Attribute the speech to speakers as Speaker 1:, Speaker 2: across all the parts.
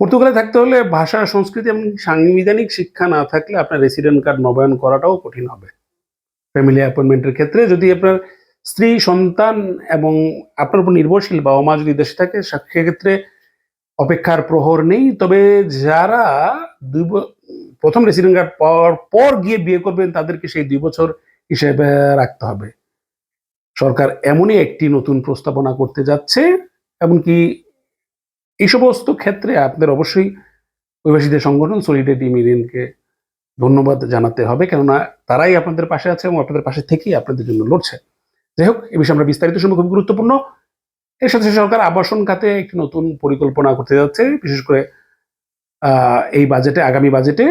Speaker 1: পর্তুগালে থাকতে হলে ভাষা, সংস্কৃতি এবং সাংবিধানিক শিক্ষা না থাকলে আপনার রেসিডেন্ট কার্ড নবায়ন করাটাও কঠিন হবে। ফ্যামিলি অ্যাপয়েন্টমেন্টের ক্ষেত্রে যদি আপনার স্ত্রী, সন্তান এবং আপনার উপর নির্ভরশীল বাবা মা যদি দেশে থাকে সেক্ষেত্রে অপেক্ষার প্রহর নেই। তবে যারা দুই প্রথম রেসিডেন্ট কার্ড পাওয়ার পর গিয়ে বিয়ে করবেন, তাদেরকে সেই দুই বছর হিসেবে রাখতে হবে। সরকার এমনই একটি নতুন প্রস্তাবনা করতে যাচ্ছে, এমনকি এই সমস্ত ক্ষেত্রে আপনাদের অবশ্যই অভিবাসীদের সংগঠন সলিডারিটি মিলিয়নকে ধন্যবাদ জানাতে হবে। কেননা তারাই আপনাদের পাশে আছে এবং আপনাদের পাশে থেকেই আপনাদের জন্য লড়ছে। যাই হোক, এ বিষয়ে আমরা বিস্তারিত শুনব খুব গুরুত্বপূর্ণ। এর সাথে সরকার আবাসন খাতে একটি নতুন পরিকল্পনা করতে যাচ্ছে। বিশেষ করে এই বাজেটে আগামী বাজেটে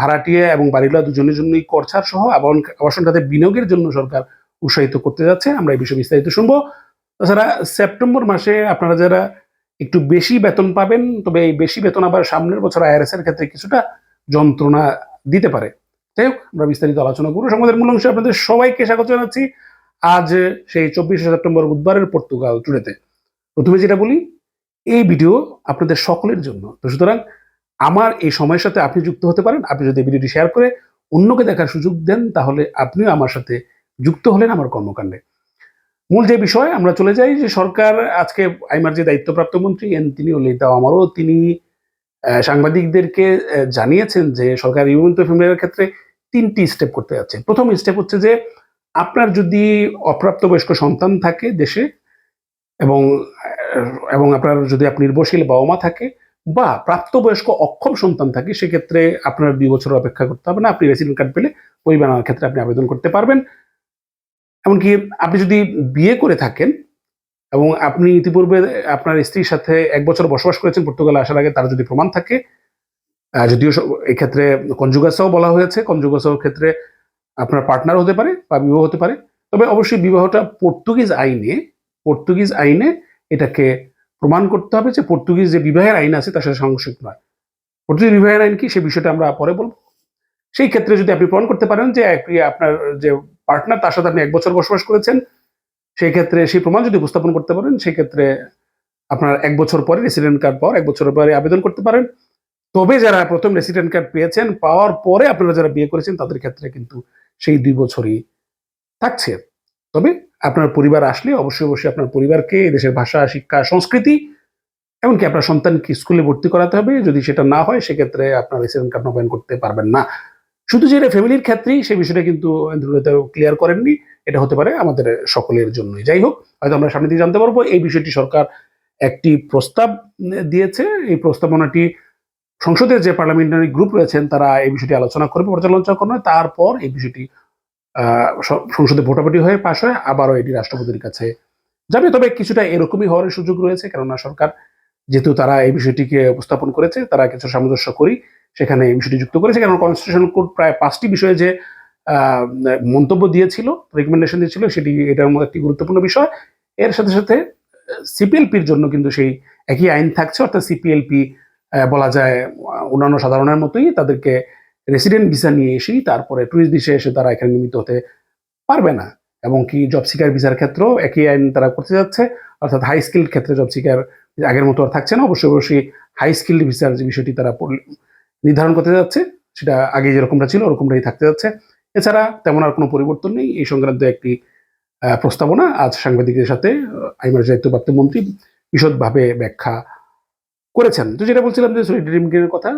Speaker 1: ভাড়াটিয়া এবং বাড়িগুলা দুজনের জন্যই কর ছাড় সহ আবাসন আবাসন খাতে বিনিয়োগের জন্য সরকার উৎসাহিত করতে যাচ্ছে। আমরা এই বিষয়ে বিস্তারিত শুনব। তাছাড়া সেপ্টেম্বর মাসে আপনারা যারা একটু বেশি বেতন পাবেন, তবে এই বেশি বেতন আবার সামনের বছর আইআরএস এর ক্ষেত্রে কিছুটা যন্ত্রণা দিতে পারে। যাই হোক, আমরা বিস্তারিত আলোচনা করব। সমাজের মূল অংশে আপনাদের সবাইকে স্বাগত জানাচ্ছি। আজ সেই চব্বিশে সেপ্টেম্বর বুধবারের পর্তুগাল টুডেতে। প্রথমে যেটা বলি, এই ভিডিও আপনাদের সকলের জন্য। তো সুতরাং, আমার এই সময়ের সাথে আপনি যুক্ত হতে পারেন। আপনি যদি ভিডিওটি শেয়ার করে অন্যকে দেখার সুযোগ দেন, তাহলে আপনিও আমার সাথে যুক্ত হলেন আমার কর্মকাণ্ডে। মূল যে বিষয়, আমরা চলে যাই যে সরকার আজকে আইমার যে দায়িত্বপ্রাপ্ত মন্ত্রী, এন তিনি লিতাও আমারও তিনি সাংবাদিকদেরকে জানিয়েছেন যে সরকার ইউনিয়ন ফ্যামিলির ক্ষেত্রে তিনটি স্টেপ করতে যাচ্ছে। প্রথম স্টেপ হচ্ছে যে, আপনার যদি অপ্রাপ্তবয়স্ক সন্তান থাকে দেশে এবং এবং আপনার যদি আপনি নির্ভরশীল বাবা মা থাকে বা প্রাপ্তবয়স্ক অক্ষম সন্তান থাকে, সেক্ষেত্রে আপনার দুই বছর অপেক্ষা করতে হবে না। আপনি রেসিডেন্ট কার্ড পেলে ওই বানানোর ক্ষেত্রে আপনি আবেদন করতে পারবেন। এমনকি আপনি যদি বিয়ে করে থাকেন এবং আপনি ইতিপূর্বে আপনার স্ত্রীর সাথে এক বছর বসবাস করেছেন, পর্তুগালে আসার আগে তার যদি প্রমাণ থাকে যদিও সব- এই ক্ষেত্রে কনজুগাসাও বলা হয়েছে কনজুগাসাওর ক্ষেত্রে আপনার পার্টনার হতে পারে বা বিবাহ হতে পারে। তবে অবশ্যই বিবাহটা পর্তুগিজ আইনে পর্তুগিজ আইনে এটাকে প্রমাণ করতে হবে যে পর্তুগিজ যে বিবাহের আইন আছে, তার সাথে সাংঘর্ষিক নয়। পর্তুগিজ বিবাহের আইন কি সেই বিষয়টা আমরা পরে বলব। সেই ক্ষেত্রে যদি আপনি প্রমাণ করতে পারেন যে আপনার যে পার্টনার তার সাথে আপনি এক বছর বসবাস করেছেন, সেই ক্ষেত্রে সেই প্রমাণ যদি উপস্থাপন করতে পারেন, সেই ক্ষেত্রে আপনার এক বছর পরে রেসিডেন্ট কার্ড পাওয়ার, এক বছর পরে আবেদন করতে পারেন। তবে যারা প্রথম রেসিডেন্ট কার্ড পেয়েছেন, পাওয়ার পরে আপনারা যারা বিয়ে করেছেন, তাদের ক্ষেত্রে কিন্তু সেই দুই বছরই থাকছে। তবে আপনার পরিবার আসলে অবশ্যই অবশ্যই আপনার পরিবারকে, দেশের ভাষা, শিক্ষা, সংস্কৃতি, এমনকি আপনার সন্তানকে স্কুলে ভর্তি করাতে হবে। যদি সেটা না হয়, সেক্ষেত্রে আপনার রেসিডেন্ট কার্ড নবায়ন করতে পারবেন না। শুধু যে এটা ফ্যামিলির ক্ষেত্রেই সেই বিষয়টা কিন্তু ক্লিয়ার করেননি। এটা হতে পারে আমাদের সকলের জন্যই। যাই হোক, হয়তো আমরা সামনে দিয়ে জানতে পারব, এই বিষয়টি সরকার একটি প্রস্তাব দিয়েছে। এই প্রস্তাবনাটি সংসদের যে পার্লামেন্টারি গ্রুপ রয়েছেন, তারা এই বিষয়টি আলোচনা করবে, পর্যালোচনা করবে তারপর এই বিষয়টি সংসদে ভোটাভুটি হয়ে পাশ হয় আবারও এটি রাষ্ট্রপতির কাছে যাবে। তবে কিছুটা এরকমই হওয়ার সুযোগ রয়েছে, কেননা সরকার, যেহেতু তারা এই বিষয়টিকে উপস্থাপন করেছে, তারা কিছু সামঞ্জস্য করি সেখানে বিষয়টি যুক্ত করেছে কারণ কনস্টিটিউশন কোড প্রায় পাঁচটি বিষয়ে যে মন্তব্য দিয়েছিল রেকমেন্ডেশন দিয়েছিল, সেটি এটার মধ্যে একটি গুরুত্বপূর্ণ বিষয়। এর সাথে সাথে, সিপিএলপির জন্য কিন্তু সেই একই আইন থাকছে, অর্থাৎ সিপিএলপি বলা যায়, অন্যান্য সাধারণের মতোই তাদেরকে রেসিডেন্ট ভিসা নিয়ে এসেই তারপরে টুরিস্ট ভিসা এসে তারা এখানে নিমিত হতে পারবে না। এবং কি জব সিকার ভিসার ক্ষেত্রেও একই আইন তারা করতে যাচ্ছে, অর্থাৎ হাই স্কিল ক্ষেত্রে জব সিকার আগের মতো আর থাকছে না, অবশ্যই অবশ্যই হাই স্কিল ভিসার যে বিষয়টি তারা নির্ধারণ করতে যাচ্ছে, সেটা আগে যেরকমটা ছিল ওরকমটাই থাকতে যাচ্ছে। এছাড়া তেমন আর কোনো পরিবর্তন নেই। এই সংক্রান্ত একটি প্রস্তাবনা আজ সাংবাদিকদের সাথে আইমার দায়িত্বপ্রাপ্ত মন্ত্রী বিশদভাবে ব্যাখ্যা করেছেন। তো যেটা বলছিলাম যে সলিডারিটির কথা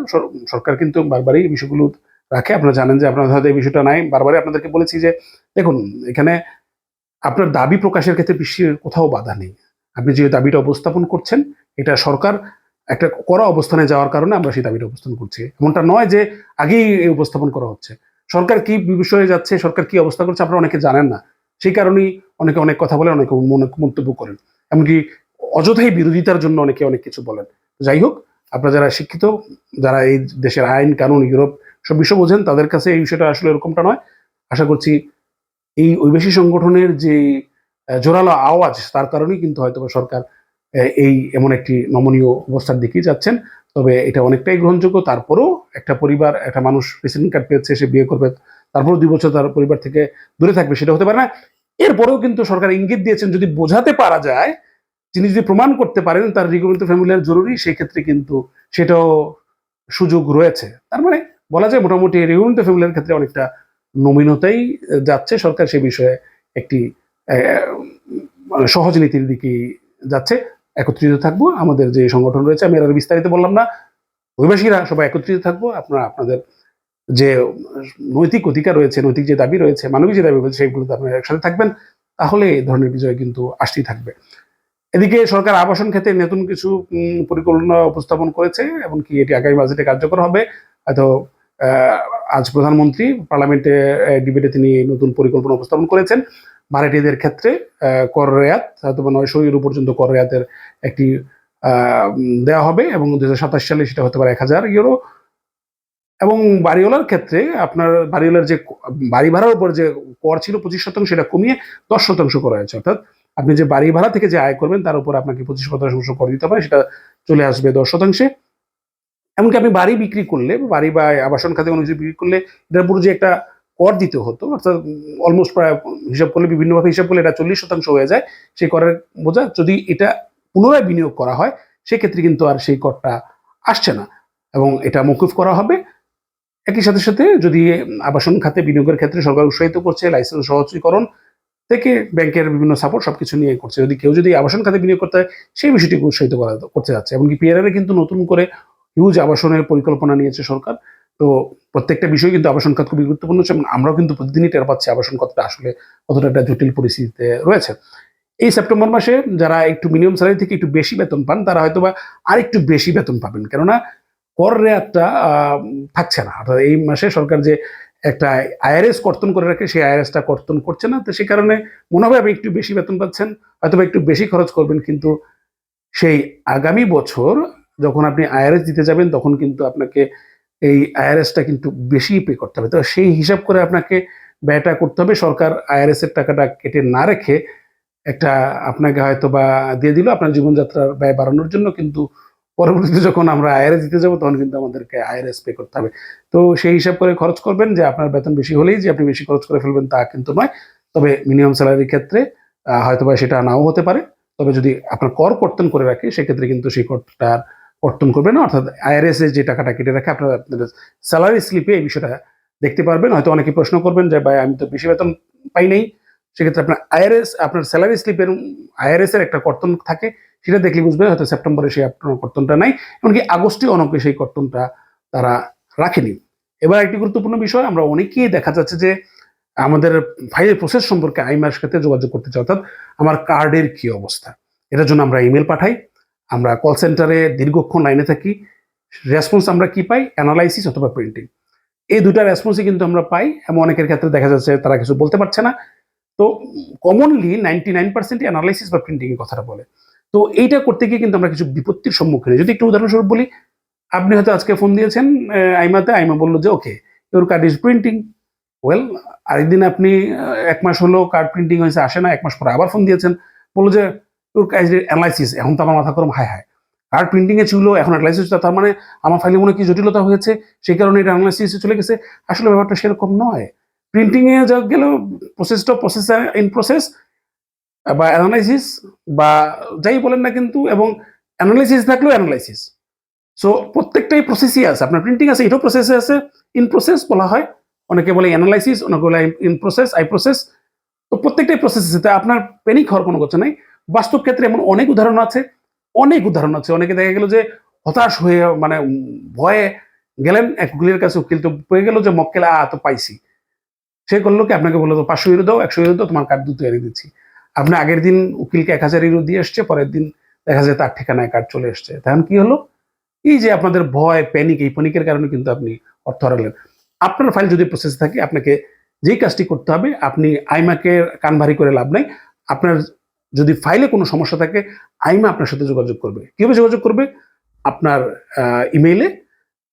Speaker 1: সরকার কিন্তু বারবারই বিষয়গুলো রাখে। আপনারা জানেন যে আপনার হয়তো এই বিষয়টা নাই, বারবারই আপনাদেরকে বলেছি যে, দেখুন, এখানে আপনার দাবি প্রকাশের ক্ষেত্রে বিশ্বের কোথাও বাধা নেই। আপনি যে দাবিটা উপস্থাপন করছেন, এটা সরকার একটা করা অবস্থানে যাওয়ার কারণে আমরা সেই দাবিটা উপস্থাপন করছি। এমনটা নয় যে আগেই উপস্থাপন করা হচ্ছে। সরকার কি বিষয়ে যাচ্ছে, সরকার কি অবস্থা করছে আপনারা অনেকে জানেন না। সেই কারণেই অনেকে অনেক কথা বলে অনেকে মন্তব্য করেন। এমনকি অযথাই বিরোধিতার জন্য অনেকে অনেক কিছু বলেন। যাই হোক, আপনারা যারা শিক্ষিত, যারা এই দেশের আইন, কানুন, ইউরোপ সব বিষয় বোঝেন, তাদের কাছে এই বিষয়টা আসলে এরকমটা নয়। আশা করছি এই ঐবেশী সংগঠনের যে জোরালো আওয়াজ, তার কারণেই কিন্তু হয়তো সরকার এই এমন একটি নমনীয় অবস্থার দিকেই যাচ্ছেন। তবে এটা অনেকটাই গ্রহণযোগ্য। তারপরেও একটা পরিবার, একটা মানুষ প্রেসিডেন্ট কার্ড পেয়েছে, সে বিয়ে করবে, তারপরেও দুই বছর তার পরিবার থেকে দূরে থাকবে, সেটা হতে পারে না। এরপরেও কিন্তু সরকার ইঙ্গিত দিয়েছেন, যদি বোঝাতে পারা যায়, তিনি যদি প্রমাণ করতে পারেন তার রিকমেন্ট ফ্যামিলিয়ার জরুরি, সেই ক্ষেত্রে কিন্তু সেটাও সুযোগ রয়েছে। তার মানে বলা যায় মোটামুটি রিকমেন্ট ফ্যামিলিয়ার ক্ষেত্রে অনেকটা নমনীয়তাই যাচ্ছে। সরকার সে বিষয়ে একটি সহজ নীতির দিকে যাচ্ছে। একত্রিত থাকব। আমাদের যে সংগঠন রয়েছে, আমি আর বিস্তারিত বললাম না। অভিবাসীরা সবাই একত্রিত থাকব। আপনারা, আপনাদের যে নৈতিক অধিকার রয়েছে, নৈতিক যে দাবি রয়েছে, মানবিক যে দাবি রয়েছে, সেইগুলোতে আপনারা একসাথে থাকবেন। তাহলে এই ধরনের বিজয় কিন্তু আসতেই থাকবে। এদিকে সরকার আবাসন ক্ষেত্রে নতুন কিছু পরিকল্পনা উপস্থাপন করেছে, এমনকি এটি আগামী বাজেটে কার্যকর হবে। হয়তো আজ প্রধানমন্ত্রী পার্লামেন্টে ডিবেটে তিনি নতুন পরিকল্পনা উপস্থাপন করেছেন। ভাড়াটিয়াদের ক্ষেত্রে কর রেয়াত হয়তো নয়শো ইউরো পর্যন্ত কর রেয়াতের একটি দেওয়া হবে এবং দু সালে সেটা হতে পারে এক হাজার ইউরো। এবং বাড়িওয়ালার ক্ষেত্রে আপনার বাড়িওয়ালার যে বাড়ি ভাড়ার উপর যে কর ছিল পঁচিশ শতাংশ, সেটা কমিয়ে দশ শতাংশ করা হয়েছে। অর্থাৎ আপনি যে বাড়ি ভাড়া থেকে যে আয় করবেন, তার উপর আপনাকে পঁচিশ শতাংশ কর দিতে হবে, সেটা চলে আসবে দশ শতাংশে। এমনকি আপনি বাড়ি বিক্রি করলে, বাড়ি বা আবাসন খাতে কিছু বিক্রি করলে এটার উপর যে একটা কর দিতে হতো, অর্থাৎ অলমোস্ট প্রায় হিসাব করলে, বিভিন্নভাবে হিসাব করলে এটা চল্লিশ শতাংশ হয়ে যায়, সেই করের বোঝা যদি এটা পুনরায় বিনিয়োগ করা হয়, সেক্ষেত্রে কিন্তু আর সেই করটা আসছে না এবং এটা মকুফ করা হবে। একই সাথে সাথে যদি আবাসন খাতে বিনিয়োগের ক্ষেত্রে সরকার উৎসাহিত করছে লাইসেন্স সহজীকরণ থেকে ব্যাংকের বিভিন্ন সাপোর্ট সবকিছু নিয়ে করছে, যদি কেউ যদি আবাসন খাতে বিনিয়োগ করতে হয়, সেই বিষয়টিকে উৎসাহিত করা, করতে যাচ্ছে। এমনকি পিআরআর কিন্তু নতুন করে হিউজ আবাসনের পরিকল্পনা নিয়েছে সরকার। তো প্রত্যেকটা বিষয় কিন্তু আবাসন খাত খুবই গুরুত্বপূর্ণ এবং আমরাও কিন্তু প্রতিদিনই টের পাচ্ছি আবাসন খাতটা আসলে কতটা একটা জটিল পরিস্থিতিতে রয়েছে। এই সেপ্টেম্বর মাসে যারা একটু মিনিমাম স্যালারি থেকে একটু বেশি বেতন পান তারা হয়তো বা আরেকটু বেশি বেতন পাবেন। কেননা কর রেয়াতটা আহ, থাকছে না। অর্থাৎ এই মাসে সরকার যে একটা আইআরএস কর্তন করে রাখে সেই আইআরএসটা কর্তন করছে না। তো সে কারণে মনে হবে আপনি একটু বেশি বেতন পাচ্ছেন হয়তো বা একটু বেশি খরচ করবেন কিন্তু সেই আগামী বছর যখন আপনি আইআরএস দিতে যাবেন তখন কিন্তু আপনাকে এই আইআরএসটা কিন্তু বেশি পে করতে হবে। তো সেই হিসাব করে আপনাকে ব্যয়টা করতে হবে। সরকার আইআরএস এর টাকাটা কেটে না রেখে একটা আপনাকে হয়তো বা দিয়ে দিল আপনার জীবনযাত্রার ব্যয় বাড়ানোর জন্য। কিন্তু পরবর্তীতে যখন আমরা আইআরএস দিতে যাব, তখন কিন্তু আমাদেরকে আইআরএস পে করতে হবে। তো সেই হিসাব করে খরচ করবেন যে আপনার বেতন বেশি হলেই যে আপনি বেশি খরচ করে ফেলবেন তা কিন্তু নয়। তবে মিনিমাম স্যালারির ক্ষেত্রে হয়তো বা সেটা নাও হতে পারে। তবে যদি আপনার কর কর্তন করে রাখে, সেক্ষেত্রে কিন্তু সেই করটার কর্তন করবে না অর্থাৎ আইআরএস এর যে টাকাটা কেটে রাখে আপনার স্যালারি স্লিপে এই বিষয়টা দেখতে পারবেন। হয়তো অনেকে প্রশ্ন করবেন যে, ভাই, আমি তো বেশি বেতন পাই নাই। সেক্ষেত্রে আপনার আইআরএস আপনার স্যালারি স্লিপের আইআরএস এর একটা কর্তন থাকে, সেটা দেখলে বুঝবেন হয়তো সেপ্টেম্বরে সেই আপনার কর্তনটা নাই, এমনকি আগস্টে অনেকে সেই কর্তনটা তারা রাখেনি। এবার একটি গুরুত্বপূর্ণ বিষয়, আমরা অনেকেই দেখা যাচ্ছে যে, আমাদের ফাইলের প্রসেস সম্পর্কে আইমার সাথে যোগাযোগ করতে চাই অর্থাৎ আমার কার্ডের কি অবস্থা? এটার জন্য আমরা ইমেল পাঠাই আমরা কল সেন্টারে দীর্ঘক্ষণ লাইনে থাকি রেসপন্স আমরা কি পাই? অ্যানালাইসিস অথবা প্রিন্টিং এই দুটা রেসপন্সই কিন্তু আমরা পাই এবং অনেকের ক্ষেত্রে দেখা যাচ্ছে তারা কিছু বলতে পারছে না। তো commonly ninety nine percent analysis বা প্রিন্টিং এর কথাটা বলে। তো এইটা করতে গিয়ে কিন্তু আমরা কিছু বিপত্তির সম্মুখীন। যদি একটু উদাহরণস্বরূপ বলি, আপনি হয়তো আজকে ফোন দিয়েছেন আইমাতে, আইমা বলল যে okay your card is printing well আরেকদিন আপনি এক মাস হলো কার্ড প্রিন্টিং হয়েছে, আসে না, এক মাস পরে আবার ফোন দিয়েছেন। বলল যে ইউর কার্ড অ্যানালাইসিস এখন তো আমার মাথা গরম, হায় হায়। কার্ড প্রিন্টিং এ ছিল, এখন অ্যানালাইসিস তার মানে আমার ফাইলে মনে কি জটিলতা হয়েছে, সেই কারণে এটা অ্যানালাইসিসে চলে গেছে। আসলে ব্যাপারটা সেরকম নয়। প্রিন্টিং এ যা গেল প্রসেসটা প্রসেস ইন প্রসেস বা অ্যানালাইসিস বা যাই বলেন না কিন্তু, এবং অ্যানালাইসিস থাকলেও অ্যানালাইসিস সো প্রত্যেকটাই প্রসেসই আছে। আপনার প্রিন্টিং আছে, এটাও প্রসেসে আছে। ইন প্রসেস বলা হয়। অনেকে বলে অ্যানালাইসিস অনেকে বলে ইন প্রসেস আই প্রসেস তো প্রত্যেকটাই প্রসেস আছে। আপনার পেনিক হওয়ার কোনো কথা নাই। বাস্তব ক্ষেত্রে এমন অনেক উদাহরণ আছে, অনেক উদাহরণ আছে। অনেকে দেখা গেল যে হতাশ হয়ে মানে ভয়ে গেলেন, এক উকিলের কাছে উকিল তো পেয়ে গেল যে মক্কেল আ তো পাইছি। সে করল কি, আপনাকে বলল, পাঁচশো ইউরো দাও, একশো ইউরো দাও, তোমার কার্ড দুটো এনে দিচ্ছি। আপনি আগের দিন উকিলকে এক হাজার ইউরো দিয়ে এসছে, পরের দিন দেখা যায় তার ঠিকানায় কার্ড চলে এসছে। তখন কি হলো? এই যে আপনাদের ভয় প্যানিক এই প্যানিকের কারণে কিন্তু আপনি অর্থ হারালেন। আপনার ফাইল যদি প্রসেস থাকে, আপনাকে যেই কাজটি করতে হবে, আপনি আইমাকে কান ভারী করে লাভ নাই। আপনার যদি ফাইলে কোনো সমস্যা থাকে, আইমা আপনার সাথে যোগাযোগ করবে। কীভাবে যোগাযোগ করবে? আপনার ইমেইলে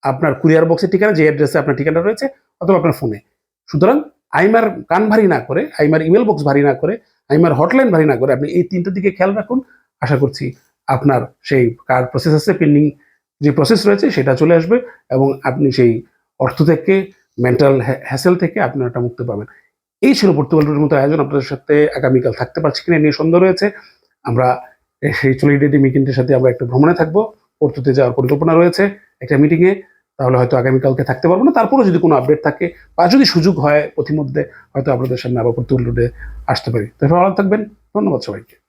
Speaker 1: আপনার কুরিয়ার বক্সের ঠিকানা, যে অ্যাড্রেসে আপনার ঠিকানা রয়েছে, অথবা আপনার ফোনে সুতরাং, আইমার কান ভারী না করে, আইমার ইমেল বক্স ভারী না করে, আইমার হটলাইন ভারী না করে, আপনি এই তিনটার দিকে খেয়াল রাখুন। আশা করছি আপনার সেই কার প্রসেস আছে পেন্ডিং যে প্রসেস রয়েছে, সেটা চলে আসবে এবং আপনি সেই অর্থ থেকে মেন্টাল হ্যাসেল থেকে আপনি একটা মুক্তি পাবেন। এই ছিল পর্তুগালের মতো আয়োজন। আপনাদের সাথে আগামীকাল থাকতে পারছি কিনা নিয়ে সন্দেহ রয়েছে। আমরা সেই সলিডারিটি মিটিংটির সাথে আমরা একটা ভ্রমণে থাকব। পর্তুতে যাওয়ার পরিকল্পনা রয়েছে একটা মিটিংয়ে। তাহলে হয়তো আগামীকালকে থাকতে পারব না। তারপরেও যদি কোনো আপডেট থাকে বা যদি সুযোগ হয় প্রতিমধ্যে হয়তো আপনাদের সামনে আবার পর্তুগাল রোডে আসতে পারি। তো ভালো থাকবেন। ধন্যবাদ সবাইকে।